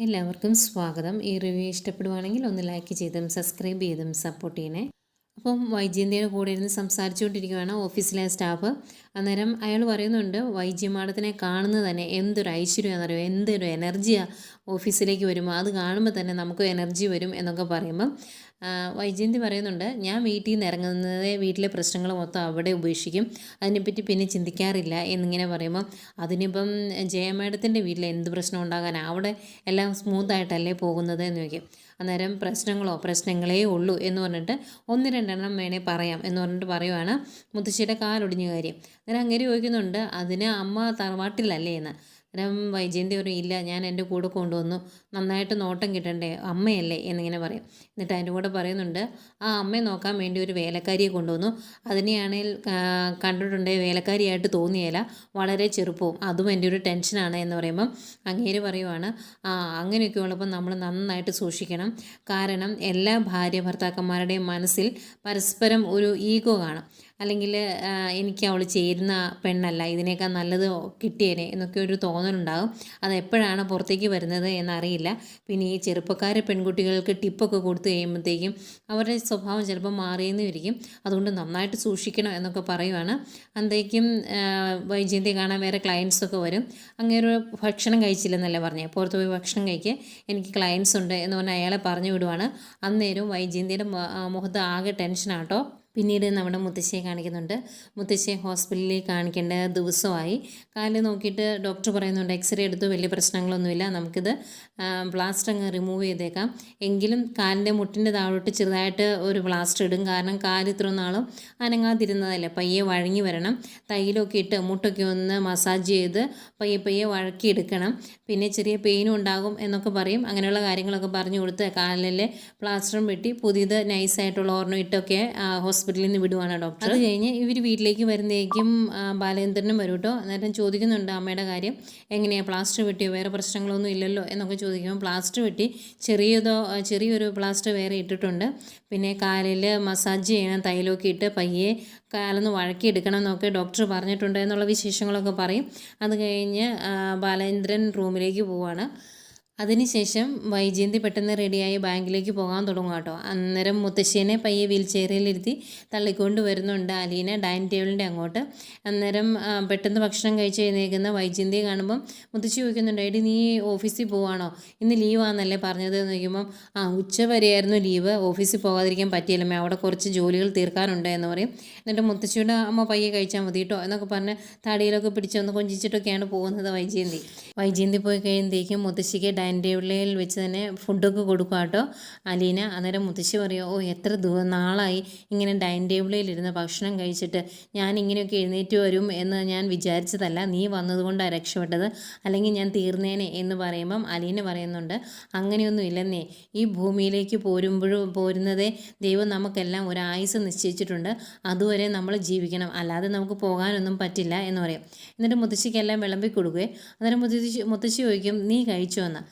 എല്ലാവർക്കും സ്വാഗതം. ഈ റിവ്യൂ ഇഷ്ടപ്പെടുവാണെങ്കിൽ ഒന്ന് ലൈക്ക് ചെയ്തും സബ്സ്ക്രൈബ് ചെയ്തും സപ്പോർട്ട് ചെയ്യണേ. അപ്പം വൈജയന്തിയുടെ കൂടെ ഇരുന്ന് സംസാരിച്ചുകൊണ്ടിരിക്കുകയാണ് ഓഫീസിലെ സ്റ്റാഫ് അന്നേരം അയാൾ പറയുന്നുണ്ട് വൈജ്യമാഡത്തിനെ കാണുന്നത് തന്നെ എന്തൊരു ഐശ്വര്യമാണെന്നറിയോ എന്തൊരു എനർജിയാണ് ഓഫീസിലേക്ക് വരുമ്പോൾ അത് കാണുമ്പോൾ തന്നെ നമുക്ക് എനർജി വരും എന്നൊക്കെ പറയുമ്പം വൈജയന്തി പറയുന്നുണ്ട് ഞാൻ വീട്ടിൽ നിന്ന് ഇറങ്ങുന്നത് വീട്ടിലെ പ്രശ്നങ്ങൾ മൊത്തം അവിടെ ഉപേക്ഷിക്കും. അതിനെപ്പറ്റി പിന്നെ ചിന്തിക്കാറില്ല എന്നിങ്ങനെ പറയുമ്പം അതിനിപ്പം ജയ മാഡത്തിന്റെ വീട്ടിൽ എന്ത് പ്രശ്നം ഉണ്ടാകാനാണ് അവിടെ എല്ലാം സ്മൂത്തായിട്ടല്ലേ പോകുന്നത്? എന്ന് ചോദിക്കും. അന്നേരം പ്രശ്നങ്ങളോ പ്രശ്നങ്ങളേ ഉള്ളൂ എന്ന് പറഞ്ഞിട്ട് ഒന്ന് രണ്ടെണ്ണം വേണേൽ പറയാം എന്ന് പറഞ്ഞിട്ട് പറയുവാണ് മുത്തശ്ശിയുടെ കാലൊടിഞ്ഞ കാര്യം. അന്നേരം അങ്ങനെ ചോദിക്കുന്നുണ്ട് അതിന് അമ്മ തറവാട്ടിലല്ലേ? എന്ന്. അന്നേരം വൈജയന്തി പറയും ഇല്ല ഞാൻ എന്റെ കൂടെ കൊണ്ടുവന്നു. നന്നായിട്ട് നോട്ടം കിട്ടണ്ടേ? അമ്മയല്ലേ? എന്നിങ്ങനെ പറയും. എന്നിട്ട് അതിന്റെ കൂടെ പറയുന്നുണ്ട് ആ അമ്മയെ നോക്കാൻ വേണ്ടി ഒരു വേലക്കാരിയെ കൊണ്ടുവന്നു. അതിനെയാണെങ്കിൽ കണ്ടിട്ടുണ്ടേ വേലക്കാരിയായിട്ട് തോന്നിയല്ല വളരെ ചെറുപ്പവും അതും എന്റെ ഒരു ടെൻഷനാണ് എന്ന് പറയുമ്പം അങ്ങേര് പറയുവാണ് ആ അങ്ങനെയൊക്കെ ഉള്ളപ്പോൾ നമ്മൾ നന്നായിട്ട് സൂക്ഷിക്കണം. കാരണം എല്ലാ ഭാര്യ ഭർത്താക്കന്മാരുടെയും മനസ്സിൽ പരസ്പരം ഒരു ഈഗോ കാണും. അല്ലെങ്കിൽ എനിക്ക് അവൾ ചേരുന്ന പെണ്ണല്ല ഇതിനേക്കാൾ നല്ലത് കിട്ടിയേനെ എന്നൊക്കെ ഒരു തോന്നലുണ്ടാകും. അത് എപ്പോഴാണ് പുറത്തേക്ക് വരുന്നത് എന്നറിയില്ല. പിന്നെ ഈ ചെറുപ്പക്കാരെ പെൺകുട്ടികൾക്ക് ടിപ്പൊക്കെ കൊടുത്തു കഴിയുമ്പോഴത്തേക്കും അവരുടെ സ്വഭാവം ചിലപ്പോൾ മാറിയെന്ന് ഇരിക്കും. അതുകൊണ്ട് നന്നായിട്ട് സൂക്ഷിക്കണം എന്നൊക്കെ പറയുവാണ്. അന്തേക്കും വൈജയന്തി കാണാൻ വേറെ ക്ലയൻസൊക്കെ വരും. അങ്ങനെ ഒരു ഭക്ഷണം കഴിച്ചില്ലെന്നല്ലേ പറഞ്ഞു. പുറത്ത് പോയി ഭക്ഷണം കഴിക്കുക എനിക്ക് ക്ലയൻസ് ഉണ്ട് എന്ന് പറഞ്ഞാൽ അയാളെ പറഞ്ഞു വിടുവാണ്. അന്നേരം വൈജയന്തിയുടെ മുഖത്ത് ആകെ ടെൻഷനാട്ടോ പിന്നീട് നമ്മുടെ മുത്തശ്ശിയെ കാണിക്കുന്നുണ്ട്. മുത്തശ്ശിയെ ഹോസ്പിറ്റലിൽ കാണിക്കേണ്ട ദിവസമായി. കാൽ നോക്കിയിട്ട് ഡോക്ടർ പറയുന്നുണ്ട് എക്സ്റേ എടുത്തു വലിയ പ്രശ്നങ്ങളൊന്നുമില്ല. നമുക്കിത് പ്ലാസ്റ്റർ അങ്ങ് റിമൂവ് ചെയ്തേക്കാം. എങ്കിലും കാലിന്റെ മുട്ടിന്റെ താഴോട്ട് ചെറുതായിട്ട് ഒരു പ്ലാസ്റ്റർ ഇടും. കാരണം കാൽ ഇത്ര നാളും അനങ്ങാതിരുന്നതല്ലേ. പയ്യെ വഴങ്ങി വരണം. തൈലൊക്കെ ഇട്ട് മുട്ടൊക്കെ ഒന്ന് മസാജ് ചെയ്ത് പയ്യെ പയ്യെ വഴക്കിയെടുക്കണം പിന്നെ ചെറിയ പെയിനും ഉണ്ടാകും എന്നൊക്കെ പറയും. അങ്ങനെയുള്ള കാര്യങ്ങളൊക്കെ പറഞ്ഞു കൊടുത്ത് കാലിലെ പ്ലാസ്റ്ററും വെട്ടി പുതിയത് നൈസായിട്ടുള്ള ഓർണം ഇട്ടൊക്കെ ഹോസ്പിറ്റലിൽ നിന്ന് വിടുവാണ് ഡോക്ടർ അത് കഴിഞ്ഞ് ഇവർ വീട്ടിലേക്ക് വരുന്നേക്കും ബാലചന്ദ്രനും വരും കേട്ടോ അന്നേരം ചോദിക്കുന്നുണ്ട് അമ്മയുടെ കാര്യം. എങ്ങനെയാണ് പ്ലാസ്റ്റർ വെട്ടിയോ? വേറെ പ്രശ്നങ്ങളൊന്നും ഇല്ലല്ലോ എന്നൊക്കെ ചോദിക്കുമ്പോൾ പ്ലാസ്റ്റർ വെട്ടി ചെറിയതോ ചെറിയൊരു പ്ലാസ്റ്റർ വേറെ ഇട്ടിട്ടുണ്ട്. പിന്നെ കാലിൽ മസാജ് ചെയ്യണം തൈലമൊക്കെ ഇട്ട് പയ്യെ കാലൊന്ന് വഴക്കിയെടുക്കണം എന്നൊക്കെ ഡോക്ടർ പറഞ്ഞിട്ടുണ്ട് എന്നുള്ള വിശേഷങ്ങളൊക്കെ പറയും. അത് കഴിഞ്ഞ് ബാലചന്ദ്രൻ റൂമിലേക്ക് പോവാണ്. അതിനുശേഷം വൈജയന്തി പെട്ടെന്ന് റെഡിയായി ബാങ്കിലേക്ക് പോകാൻ തുടങ്ങും കേട്ടോ. അന്നേരം മുത്തശ്ശീനെ പയ്യെ വീൽ ചെയറിലിരുത്തി തള്ളിക്കൊണ്ട് വരുന്നുണ്ട് അലീന ഡൈനിങ് ടേബിളിന്റെ അങ്ങോട്ട്. അന്നേരം പെട്ടെന്ന് ഭക്ഷണം കഴിച്ച് എഴുന്നേക്കുന്ന വൈജയന്തിയെ കാണുമ്പം മുത്തശ്ശി ചോദിക്കുന്നുണ്ട് എടി നീ ഓഫീസിൽ പോവാണോ? ഇന്ന് ലീവാന്നല്ലേ പറഞ്ഞത്? എന്ന് ചോദിക്കുമ്പം ആ ഉച്ച വരെയായിരുന്നു ലീവ്. ഓഫീസിൽ പോകാതിരിക്കാൻ പറ്റിയില്ലമ്മേ അവിടെ കുറച്ച് ജോലികൾ തീർക്കാനുണ്ട് എന്ന് പറയും. എന്നിട്ട് മുത്തശ്ശിയുടെ അമ്മ പയ്യെ കഴിച്ചാൽ മതി കേട്ടോ എന്നൊക്കെ പറഞ്ഞ് തടിയിലൊക്കെ പിടിച്ചൊന്ന് കൊഞ്ചിച്ചിട്ടൊക്കെയാണ് പോകുന്നത് വൈജയന്തി. വൈജയന്തി പോയി കഴിയുമ്പോഴത്തേക്കും മുത്തശ്ശിക്ക് ഡൈനിങ് ഉള്ളിൽ വെച്ച് തന്നെ ഫുഡൊക്കെ കൊടുക്കുക കേട്ടോ അലീന അന്നേരം മുത്തശ്ശി പറയും ഓ എത്ര ദൂ നാളായി ഇങ്ങനെ ഡൈനിങ് ടേബിളിൽ ഇരുന്ന് ഭക്ഷണം കഴിച്ചിട്ട് ഞാൻ ഇങ്ങനെയൊക്കെ എഴുന്നേറ്റ് വരും എന്ന് ഞാൻ വിചാരിച്ചതല്ല. നീ വന്നതുകൊണ്ടാണ് രക്ഷപ്പെട്ടത്. അല്ലെങ്കിൽ ഞാൻ തീർന്നേനെ എന്ന് പറയുമ്പം അലീന പറയുന്നുണ്ട് അങ്ങനെയൊന്നും ഇല്ലെന്നേ. ഈ ഭൂമിയിലേക്ക് പോരുമ്പോഴും പോരുന്നതേ ദൈവം നമുക്കെല്ലാം ഒരു ആയുസ് നിശ്ചയിച്ചിട്ടുണ്ട്. അതുവരെ നമ്മൾ ജീവിക്കണം. അല്ലാതെ നമുക്ക് പോകാനൊന്നും പറ്റില്ല എന്ന് പറയും. എന്നിട്ട് മുത്തശ്ശിക്കെല്ലാം വിളമ്പി കൊടുക്കുകയെ അന്നേരം മുത്തശ്ശി മുത്തശ്ശി ചോദിക്കും നീ കഴിച്ചോ എന്ന്?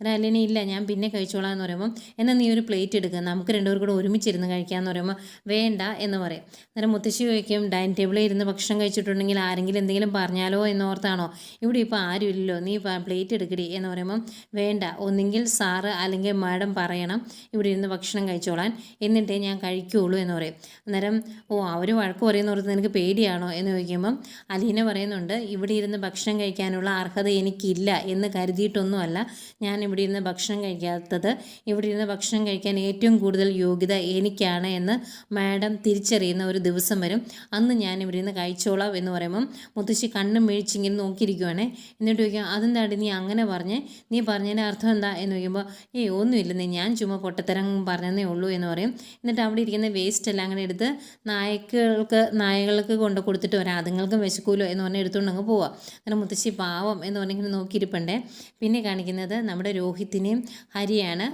അന്നേരം അല്ലേനെ ഇല്ല. ഞാൻ പിന്നെ കഴിച്ചോളാം എന്ന് പറയുമ്പോൾ എന്നാൽ നീ ഒരു പ്ലേറ്റ് എടുക്കുക നമുക്ക് രണ്ടുപേർ കൂടെ ഒരുമിച്ചിരുന്ന് കഴിക്കാമെന്ന് പറയുമ്പോൾ വേണ്ട എന്ന് പറയും. അന്നേരം മുത്തശ്ശി ചോദിക്കും ഡൈനിങ് ടേബിളിൽ ഇരുന്ന് ഭക്ഷണം കഴിച്ചിട്ടുണ്ടെങ്കിൽ ആരെങ്കിലും എന്തെങ്കിലും പറഞ്ഞാലോ എന്നോർത്താണോ ഇവിടെ ഇപ്പോൾ ആരും ഇല്ലല്ലോ. നീ പ്ലേറ്റ് എടുക്കടി. എന്ന് പറയുമ്പോൾ വേണ്ട. ഒന്നെങ്കിൽ സാറ് അല്ലെങ്കിൽ മാഡം പറയണം ഇവിടെ ഇരുന്ന് ഭക്ഷണം കഴിച്ചോളാൻ. എന്നിട്ടേ ഞാൻ കഴിക്കുകയുള്ളൂ എന്ന് പറയും. അന്നേരം ഓ അവർ വഴക്ക് പറയുന്ന ഓർത്ത് നിനക്ക് പേടിയാണോ? എന്ന് ചോദിക്കുമ്പം അലീന പറയുന്നുണ്ട് ഇവിടെ ഇരുന്ന് ഭക്ഷണം കഴിക്കാനുള്ള അർഹത എനിക്കില്ല എന്ന് കരുതിയിട്ടൊന്നുമല്ല. ഞാൻ ഇവിടെ ഇരുന്ന് ഭക്ഷണം കഴിക്കാത്തത് ഇവിടെ ഇരുന്ന് ഭക്ഷണം കഴിക്കാൻ ഏറ്റവും കൂടുതൽ യോഗ്യത എനിക്കാണ് എന്ന് മാഡം തിരിച്ചറിയുന്ന ഒരു ദിവസം വരും. അന്ന് ഞാൻ ഇവിടെ നിന്ന് കഴിച്ചോളാം എന്ന് പറയുമ്പം മുത്തശ്ശി കണ്ണും മേഴിച്ചിങ്ങനെ നോക്കിയിരിക്കുവാണ്. എന്നിട്ട് ചോദിക്കാം അതെന്താടി നീ അങ്ങനെ പറഞ്ഞേ? നീ പറഞ്ഞതിന്റെ അർത്ഥം എന്താ? എന്ന് ചോദിക്കുമ്പോൾ ഏയ് ഒന്നുമില്ലെന്നേ ഞാൻ ചുമ്മാ പൊട്ടത്തരം പറഞ്ഞതേ ഉള്ളൂ എന്ന് പറയും. എന്നിട്ട് അവിടെ ഇരിക്കുന്ന വേസ്റ്റ് എല്ലാം അങ്ങനെ എടുത്ത് നായ്ക്കൾക്ക് നായകൾക്ക് കൊണ്ട് കൊടുത്തിട്ട് വരാം. അതുങ്ങൾക്കും വിശക്കൂലോ എന്ന് പറഞ്ഞ് എടുത്തുകൊണ്ട് അങ്ങ് പോവാം. അങ്ങനെ മുത്തശ്ശി പാവം എന്ന് പറഞ്ഞിങ്ങനെ നോക്കിയിരിപ്പണ്ടേ. പിന്നെ കാണിക്കുന്നത് നമ്മുടെ രോഹിത്തിനെയും ഹരിയാണ്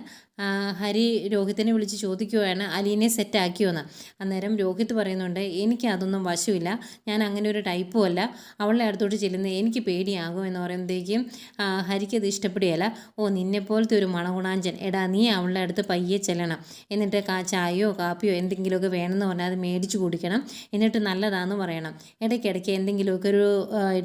ഹരി രോഹിത്തിനെ വിളിച്ച് ചോദിക്കുകയാണ് അലീനെ സെറ്റാക്കിയോന്ന് അന്നേരം രോഹിത് പറയുന്നുണ്ട് എനിക്ക് അതൊന്നും വശമില്ല ഞാൻ അങ്ങനെ ഒരു ടൈപ്പും അല്ല. അവളുടെ അടുത്തോട്ട് ചെല്ലുന്നത് എനിക്ക് പേടിയാകും എന്ന് പറയുമ്പോഴത്തേക്കും ഹരിക്കത് ഇഷ്ടപ്പെടുകയല്ല. ഓ നിന്നെപ്പോലത്തെ ഒരു മണഗുണാഞ്ചൻ. എടാ നീ അവളുടെ അടുത്ത് പയ്യെ ചെല്ലണം. എന്നിട്ട് കാ ചായയോ കാപ്പിയോ എന്തെങ്കിലുമൊക്കെ വേണമെന്ന് പറഞ്ഞാൽ അത് മേടിച്ച് കുടിക്കണം. എന്നിട്ട് നല്ലതാണെന്ന് പറയണം. ഇടയ്ക്കിടയ്ക്ക് എന്തെങ്കിലുമൊക്കെ ഒരു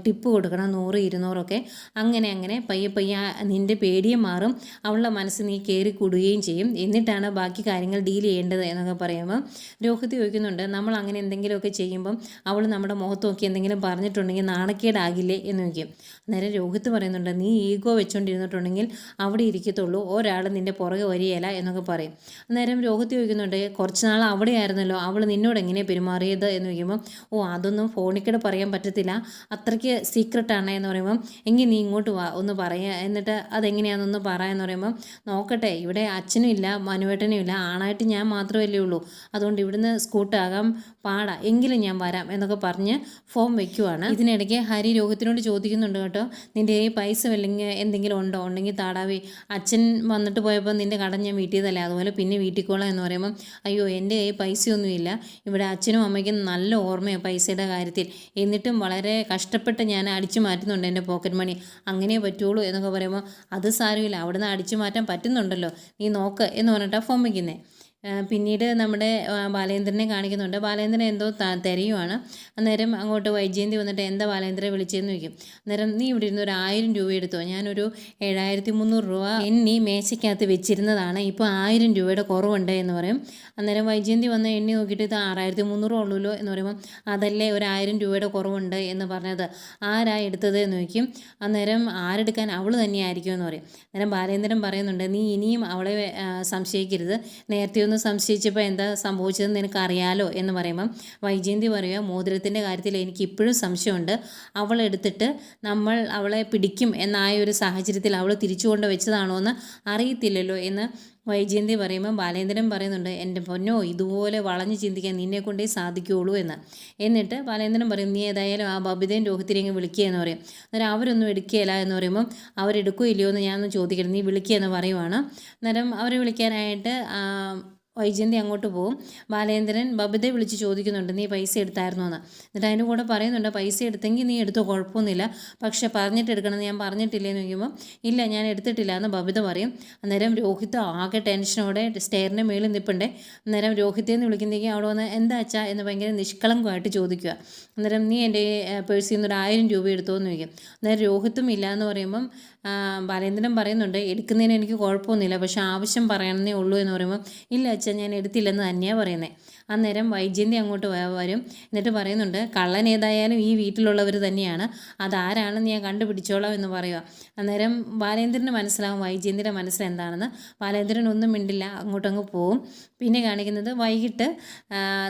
ടിപ്പ് കൊടുക്കണം നൂറ് ഇരുന്നൂറൊക്കെ. അങ്ങനെ അങ്ങനെ പയ്യെ പയ്യെ നിന്റെ പേടി പേടിയും മാറും. അവളുടെ മനസ്സ് നീ കയറി കൂടുകയും ചെയ്യും. എന്നിട്ടാണ് ബാക്കി കാര്യങ്ങൾ ഡീൽ ചെയ്യേണ്ടത് എന്നൊക്കെ പറയുമ്പോൾ രോഹിത് ചോദിക്കുന്നുണ്ട് നമ്മൾ അങ്ങനെ എന്തെങ്കിലുമൊക്കെ ചെയ്യുമ്പം അവൾ നമ്മുടെ മുഖത്ത് നോക്കി എന്തെങ്കിലും പറഞ്ഞിട്ടുണ്ടെങ്കിൽ നാണക്കേടാകില്ലേ? എന്ന് ചോദിക്കും. നേരെ രോഹിത് പറയുന്നുണ്ട് നീ ഈഗോ വെച്ചുകൊണ്ടിരുന്നിട്ടുണ്ടെങ്കിൽ അവിടെ ഇരിക്കത്തുള്ളൂ. ഒരാൾ നിന്റെ പുറകെ വരികയില്ല എന്നൊക്കെ പറയും. അന്നേരം രോഹിത് ചോദിക്കുന്നുണ്ട് കുറച്ച് നാൾ അവിടെ ആയിരുന്നല്ലോ അവൾ നിന്നോട് എങ്ങനെ പെരുമാറിയത്? എന്ന് ചോദിക്കുമ്പോൾ ഓ അതൊന്നും ഫോണിൽ പറയാൻ പറ്റത്തില്ല. അത്രയ്ക്ക് സീക്രട്ടാണ് എന്ന് പറയുമ്പം എങ്കിൽ നീ ഇങ്ങോട്ട് വാ ഒന്ന് പറയുക എന്നിട്ട് അതെങ്ങനെയാണെന്നൊന്ന് പറയാമെന്ന് പറയുമ്പം നോക്കട്ടെ ഇവിടെ അച്ഛനും ഇല്ല മനുവേട്ടനും ഇല്ല ആണായിട്ട് ഞാൻ മാത്രമല്ലേ ഉള്ളൂ. അതുകൊണ്ട് ഇവിടുന്ന് സ്കൂട്ടാകാൻ പാടാ എങ്കിലും ഞാൻ വരാം എന്നൊക്കെ പറഞ്ഞ് ഫോം വെക്കുവാണ്. ഇതിനിടയ്ക്ക് ഹരി രോഹിത്തിനോട് ചോദിക്കുന്നുണ്ട് കേട്ടോ നിന്റെ ഈ പൈസ വല്ലെങ്കിൽ എന്തെങ്കിലും ഉണ്ടോ? ഉണ്ടെങ്കിൽ താടാവി അച്ഛൻ വന്നിട്ട് പോയപ്പോൾ നിന്റെ കടം ഞാൻ വീട്ടിയതല്ലേ? അതുപോലെ പിന്നെ വീട്ടിൽ കൊള്ളാം എന്ന് പറയുമ്പം അയ്യോ എന്റെ കയ്യിൽ പൈസയൊന്നുമില്ല ഇവിടെ അച്ഛനും അമ്മയ്ക്കും നല്ല ഓർമ്മയാണ് പൈസയുടെ കാര്യത്തിൽ. എന്നിട്ടും വളരെ കഷ്ടപ്പെട്ട് ഞാൻ അടിച്ചു മാറ്റുന്നുണ്ട് എന്റെ പോക്കറ്റ് മണി. അങ്ങനെ പറ്റുള്ളൂ എന്നൊക്കെ പറയുമ്പോൾ അത് സാരമില്ല. അവിടുന്ന് അടിച്ചു മാറ്റാൻ പറ്റുന്നുണ്ടല്ലോ. നീ നോക്ക് എന്ന് പറഞ്ഞിട്ടാണ് ഫോം വയ്ക്കുന്നത് പിന്നീട് നമ്മുടെ ബാലേന്ദ്രനെ കാണിക്കുന്നുണ്ട്. ബാലേന്ദ്രൻ എന്തോ തിരയുവാണ്. അന്നേരം അങ്ങോട്ട് വൈജയന്തി വന്നിട്ട് എന്താ ബാലേന്ദ്രനെ വിളിച്ചതെന്ന് ചോദിക്കും. അന്നേരം നീ ഇവിടെ ഇരുന്ന് ഒരു ആയിരം രൂപ എടുത്തോ? ഞാനൊരു ഏഴായിരത്തി മുന്നൂറ് രൂപ എണ്ണി മേശയ്ക്കകത്ത് വെച്ചിരുന്നതാണ്. ഇപ്പോൾ ആയിരം രൂപയുടെ കുറവുണ്ട് എന്ന് പറയും. അന്നേരം വൈജയന്തി വന്ന് എണ്ണി നോക്കിയിട്ട് ഇത് ആറായിരത്തി മുന്നൂറ് ഉള്ളൂല്ലോ എന്ന് പറയുമ്പോൾ അതല്ലേ ഒരു ആയിരം രൂപയുടെ കുറവുണ്ട് എന്ന് പറഞ്ഞത്. ആരാ എടുത്തത് എന്ന് ചോദിക്കും. അന്നേരം ആരെടുക്കാൻ അവൾ തന്നെയായിരിക്കും എന്ന് പറയും. അന്നേരം ബാലേന്ദ്രൻ പറയുന്നുണ്ട് നീ ഇനിയും അവളെ സംശയിക്കരുത്. നേരത്തെ ഒന്ന് സംശയിച്ചപ്പോൾ എന്താ സംഭവിച്ചതെന്ന് നിനക്ക് അറിയാലോ എന്ന് പറയുമ്പം വൈജയന്തി പറയുക മോതിരത്തിന്റെ കാര്യത്തിൽ എനിക്ക് ഇപ്പോഴും സംശയമുണ്ട്. അവൾ എടുത്തിട്ട് നമ്മൾ അവളെ പിടിക്കും എന്നായ ഒരു സാഹചര്യത്തിൽ അവൾ തിരിച്ചു കൊണ്ട് വെച്ചതാണോ എന്ന് അറിയത്തില്ലല്ലോ എന്ന് വൈജയന്തി പറയുമ്പോൾ ബാലേന്ദ്രൻ പറയുന്നുണ്ട് എന്റെ പൊന്നോ ഇതുപോലെ വളഞ്ഞ് ചിന്തിക്കാൻ നിന്നെ കൊണ്ടേ സാധിക്കുകയുള്ളൂ എന്ന്. എന്നിട്ട് ബാലേന്ദ്രൻ പറയും നീ ഏതായാലും ആ ബബിതയും രോഹിത്തിനെയും വിളിക്കുക എന്ന് പറയും. അന്നേരം അവരൊന്നും എടുക്കുകയില്ല എന്ന് പറയുമ്പോൾ അവരെടുക്കുകയില്ലയോ എന്ന് ഞാനൊന്ന് ചോദിക്കണം നീ വിളിക്കുക എന്ന് പറയുവാണ്. അന്നേരം അവരെ വിളിക്കാനായിട്ട് വൈജയന്തി അങ്ങോട്ട് പോകും ബാലേന്ദ്രൻ ബബിതയെ വിളിച്ച് ചോദിക്കുന്നുണ്ട് നീ പൈസ എടുത്തായിരുന്നോ? എന്ന്. എന്നിട്ട് അതിന്റെ കൂടെ പറയുന്നുണ്ട് പൈസ എടുത്തെങ്കിൽ നീ എടുത്തോ കുഴപ്പമൊന്നുമില്ല. പക്ഷേ പറഞ്ഞിട്ട് എടുക്കണം ഞാൻ പറഞ്ഞിട്ടില്ലെന്ന് ചോദിക്കുമ്പോൾ ഇല്ല ഞാൻ എടുത്തിട്ടില്ല എന്ന് ബബിത പറയും. അന്നേരം രോഹിത് ആകെ ടെൻഷനോടെ സ്റ്റെയറിന്റെ മേളിൽ നിൽപ്പുണ്ടേ. അന്നേരം രോഹിത്തെ എന്ന് വിളിക്കുന്നെങ്കിൽ അവിടെ വന്ന് എന്താ അച്ഛാ? എന്ന് ഭയങ്കര നിഷ്കളങ്കമായിട്ട് ചോദിക്കുക. അന്നേരം നീ എന്റെ പേഴ്സിൽ നിന്ന് ഒരു ആയിരം രൂപ എടുത്തോ? എന്ന് ചോദിക്കും. അന്നേരം രോഹിത്തും ഇല്ല എന്ന് പറയുമ്പം ബാലേന്ദ്രൻ പറയുന്നുണ്ട് എടുക്കുന്നതിന് എനിക്ക് കുഴപ്പമൊന്നുമില്ല. പക്ഷേ ആവശ്യം പറയണമെന്നേ ഉള്ളൂ എന്ന് പറയുമ്പോൾ ഇല്ല അച്ഛൻ ഞാൻ എടുത്തില്ലെന്ന് തന്നെയാണ് പറയുന്നത് അന്നേരം വൈജയന്തി അങ്ങോട്ട് വരും. എന്നിട്ട് പറയുന്നുണ്ട് കള്ളൻ ഏതായാലും ഈ വീട്ടിലുള്ളവർ തന്നെയാണ്. അതാരാണെന്ന് ഞാൻ കണ്ടുപിടിച്ചോളാം എന്ന് പറയുക അന്നേരം ബാലേന്ദ്രന് മനസ്സിലാവും വൈജയന്തിയുടെ മനസ്സിലെന്താണെന്ന് ബാലേന്ദ്രൻ ഒന്നും മിണ്ടില്ല അങ്ങോട്ടങ്ങ് പോവും. പിന്നെ കാണിക്കുന്നത് വൈകിട്ട്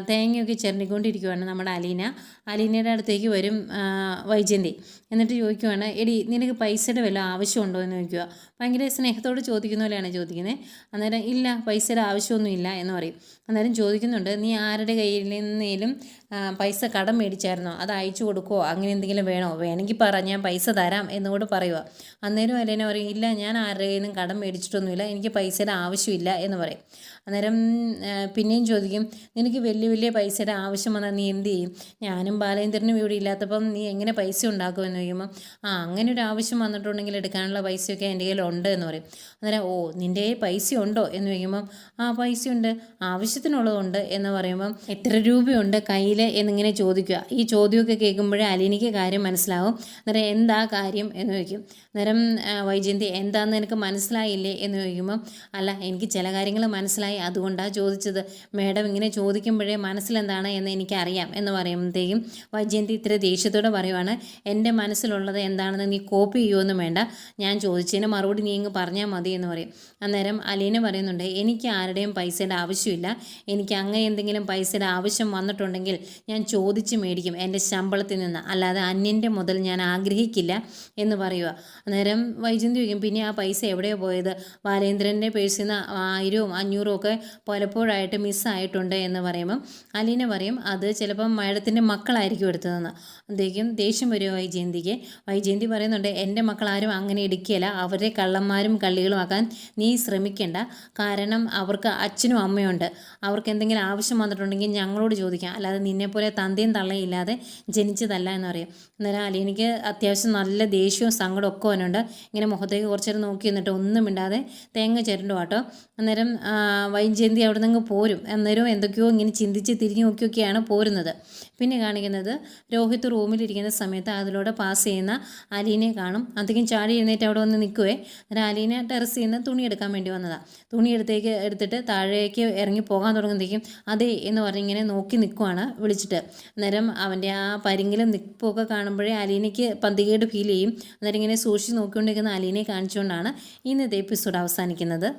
തേങ്ങയൊക്കെ ചിരണ്ടിക്കൊണ്ടിരിക്കുവാണ് നമ്മുടെ അലീന. അലീനയുടെ അടുത്തേക്ക് വരും വൈജയന്തി. എന്നിട്ട് ചോദിക്കുവാണ് എടി നിനക്ക് പൈസയുടെ വല്ല ആവശ്യമുണ്ടോ? എന്ന് ചോദിക്കുക ഭയങ്കര സ്നേഹത്തോട് ചോദിക്കുന്ന പോലെയാണ് ചോദിക്കുന്നത് അന്നേരം ഇല്ല പൈസയുടെ ആവശ്യമൊന്നുമില്ല എന്ന് പറയും. അന്നേരം ചോദിക്കുന്നുണ്ട് ആരുടെ കയ്യിൽ നിന്നേലും പൈസ കടം മേടിച്ചായിരുന്നോ? അത് അയച്ചു കൊടുക്കുമോ അങ്ങനെ എന്തെങ്കിലും വേണോ? വേണമെങ്കിൽ പറ ഞാൻ പൈസ തരാം എന്നുകൂടെ പറയുക അന്നേരം അലേന പറയും ഇല്ല ഞാൻ ആരുടെ കയ്യിൽ നിന്നും കടം മേടിച്ചിട്ടൊന്നുമില്ല. എനിക്ക് പൈസയുടെ ആവശ്യമില്ല എന്ന് പറയും. അന്നേരം പിന്നെയും ചോദിക്കും നിനക്ക് വലിയ വലിയ പൈസയുടെ ആവശ്യം വന്നാൽ നീ എന്ത് ചെയ്യും? ഞാനും ബാലേന്ദ്രനും ഇവിടെ ഇല്ലാത്തപ്പം നീ എങ്ങനെ പൈസ ഉണ്ടാക്കുമെന്ന് ചോദിക്കുമ്പോൾ ആ അങ്ങനെ ഒരു ആവശ്യം വന്നിട്ടുണ്ടെങ്കിൽ എടുക്കാനുള്ള പൈസയൊക്കെ എന്റെ കയ്യിലുണ്ട് എന്ന് പറയും. അന്നേരം ഓ നിന്റെ പൈസ ഉണ്ടോ എന്ന് ചോദിക്കുമ്പം ആ പൈസയുണ്ട്. ആവശ്യത്തിനുള്ളതുണ്ട് എന്ന് പറയുമ്പം എത്ര രൂപയുണ്ട് കയ്യിൽ? എന്നിങ്ങനെ ചോദിക്കുക. ഈ ചോദ്യമൊക്കെ കേൾക്കുമ്പോഴേ അലീനിക്ക് കാര്യം മനസ്സിലാവും. അന്നേരം എന്താ കാര്യം എന്ന് ചോദിക്കും. അന്നേരം വൈജയന്തി എന്താന്ന് എനിക്ക് മനസ്സിലായില്ലേ എന്ന് ചോദിക്കുമ്പോൾ അല്ല എനിക്ക് ചില കാര്യങ്ങൾ മനസ്സിലായി. അതുകൊണ്ടാണ് ചോദിച്ചത്. മേഡം ഇങ്ങനെ ചോദിക്കുമ്പോഴേ മനസ്സിലെന്താണ് എന്ന് എനിക്കറിയാം എന്ന് പറയുമ്പോഴത്തേക്കും വൈജയന്തി ഇത്ര ദേഷ്യത്തോടെ പറയുവാണ് എന്റെ മനസ്സിലുള്ളത് എന്താണെന്ന് നീ കോപ്പി ചെയ്യുമെന്നും വേണ്ട. ഞാൻ ചോദിച്ചതിന് മറുപടി നീ ഇങ്ങ് പറഞ്ഞാൽ മതി എന്ന് പറയും. അന്നേരം അലീന പറയുന്നുണ്ട് എനിക്ക് ആരുടെയും പൈസയുടെ ആവശ്യമില്ല. എനിക്ക് അങ്ങനെ എന്തെങ്കിലും പൈസയുടെ ആവശ്യം വന്നിട്ടുണ്ടെങ്കിൽ ഞാൻ ചോദിച്ച് മേടിക്കും എന്റെ ശമ്പളത്തിൽ നിന്ന്. അല്ലാതെ അന്യന്റെ മുതൽ ഞാൻ ആഗ്രഹിക്കില്ല എന്ന് പറയുക അന്നേരം വൈജയന്തി ചോദിക്കും പിന്നെ ആ പൈസ എവിടെയാണ് പോയത്? ബാലേന്ദ്രന്റെ പേഴ്സിൽ നിന്ന് ആയിരവും അഞ്ഞൂറും ഒക്കെ പലപ്പോഴായിട്ട് മിസ്സായിട്ടുണ്ട് എന്ന് പറയുമ്പം അലീന പറയും അത് ചിലപ്പം മാഡത്തിന്റെ മക്കളായിരിക്കും എടുത്തതെന്ന്. അദ്ദേഹം ദേഷ്യം വരുമോ വൈജയന്തിക്ക്. വൈജയന്തി പറയുന്നുണ്ട് എന്റെ മക്കളാരും അങ്ങനെ എടുക്കുകയില്ല. അവരെ കള്ളന്മാരും കള്ളികളും ആക്കാൻ നീ ശ്രമിക്കേണ്ട. കാരണം അവർക്ക് അച്ഛനും അമ്മയുണ്ട്. അവർക്ക് എന്തെങ്കിലും ആവശ്യം വന്നിട്ടുണ്ടെങ്കിൽ ഞങ്ങളോട് ചോദിക്കാം. അല്ലാതെ നിന്നെപ്പോലെ തന്തയും തള്ളയും ഇല്ലാതെ ജനിച്ചതല്ല എന്ന് പറയും. അന്നേരം അലീനയ്ക്ക് അത്യാവശ്യം നല്ല ദേഷ്യവും സങ്കടവും ഒക്കെ അവനുണ്ട്. ഇങ്ങനെ മുഖത്തേക്ക് കുറച്ചേരം നോക്കി നിന്നിട്ട് ഒന്നും മിണ്ടാതെ തേങ്ങ ചിരണ്ടു കേട്ടോ. അന്നേരം വൈജയന്തി അവിടെ നിന്ന് പോരും. അന്നേരം എന്തൊക്കെയോ ഇങ്ങനെ ചിന്തിച്ച് തിരിഞ്ഞു നോക്കിയൊക്കെയാണ് പോരുന്നത്. പിന്നെ കാണിക്കുന്നത് രോഹിത് റൂമിലിരിക്കുന്ന സമയത്ത് അതിലൂടെ പാസ് ചെയ്യുന്ന അലീനെ കാണും. അധികം ചാടി എഴുന്നേറ്റ് അവിടെ വന്ന് നിൽക്കുവേ. അന്നേരം അലീനെ ടെറസിൽ നിന്ന് തുണി എടുക്കാൻ വേണ്ടി വന്നതാണ് തുണി എടുത്തേക്ക് എടുത്തിട്ട് താഴേക്ക് ഇറങ്ങി പോകാൻ തുടങ്ങുന്നതേക്കും അതെ എന്ന് പറഞ്ഞിങ്ങനെ നോക്കി നിൽക്കുവാണ് വിളിച്ചിട്ട്. അന്നേരം അവന്റെ ആ പരിങ്കിലും നിൽപ്പൊക്കെ കാണുമ്പോഴേ അലീനയ്ക്ക് പന്തികേട് ഫീൽ ചെയ്യും. അന്നേരം ഇങ്ങനെ സൂക്ഷിച്ച് നോക്കിക്കൊണ്ടിരിക്കുന്ന അലീനയെ കാണിച്ചുകൊണ്ടാണ് ഇന്നത്തെ എപ്പിസോഡ് അവസാനിക്കുന്നത്.